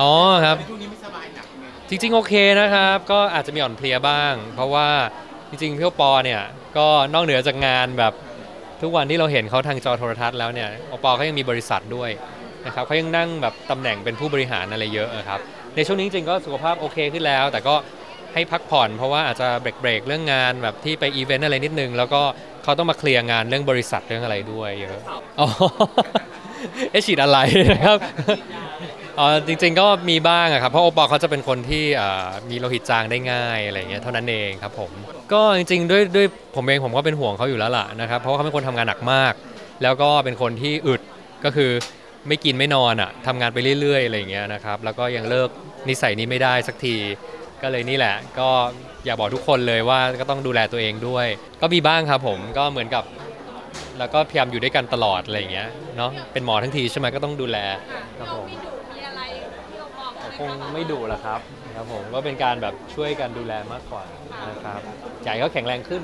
อ๋อครับ ช่วงนี้ไม่สบายหนักไงจริงๆ โอเคนะครับ ก็อาจจะมีอ่อนเพลียบ้าง เพราะว่าจริงๆพี่โอปอเนี่ย ก็นอกเหนือจากงานแบบทุกวันที่เราเห็นเขาทางจอโทรทัศน์แล้วเนี่ยโอปอเขายังมีบริษัทด้วยนะครับเขายังนั่งแบบตำแหน่งเป็นผู้บริหารอะไรเยอะอะครับ ในช่วงนี้จริงๆก็สุขภาพโอเคขึ้นแล้ว แต่ก็ให้พักผ่อน เพราะว่าอาจจะเบรกๆเรื่องงานแบบที่ไปอีเวนต์อะไรนิดนึง แล้วก็เขาต้องมาเคลียร์งานเรื่องบริษัทเรื่องอะไรด้วยเยอะอ๋อ เอะฉีดอะไรนะครับอ๋อจริงๆก็มีบ้างอะครับเพราะโอปอลเขาจะเป็นคนที่อ่ามีโลหิตจางได้ง่ายอะไรอย่างเงี้ยเท่านั้นเองครับผมก็จริงๆด้วยด้วยผมเองผมก็เป็นห่วงเขาอยู่แล้วล่ะนะครับเพราะว่าเขาเป็นคนทำงานหนักมาก แล้วก็เป็นคนที่อึดก็คือไม่กินไม่นอนอะทำงานไปเรื่อยๆอะไรอย่างเงี้ยนะครับแล้วก็ยังเลิกนิสัยนี้ไม่ได้สักที ก็เลยนี่แหละ ก็อยากบอกทุกคนเลยว่าก็ต้องดูแลตัวเองด้วย ก็มีบ้างครับผมก็เหมือนกับ แล้วก็พยายามอยู่ด้วยกันตลอดอะไรอย่างเงี้ยเนาะเป็นหมอทั้งทีใช่ไหมก็ต้องดูแลครับผมมีดุมีอะไรที่เราบอกไหมคงไม่ดุหรอกครับครับผมก็เป็นการแบบช่วยกันดูแลมากกว่านะครับใหญ่ก็แข็งแรงขึ้น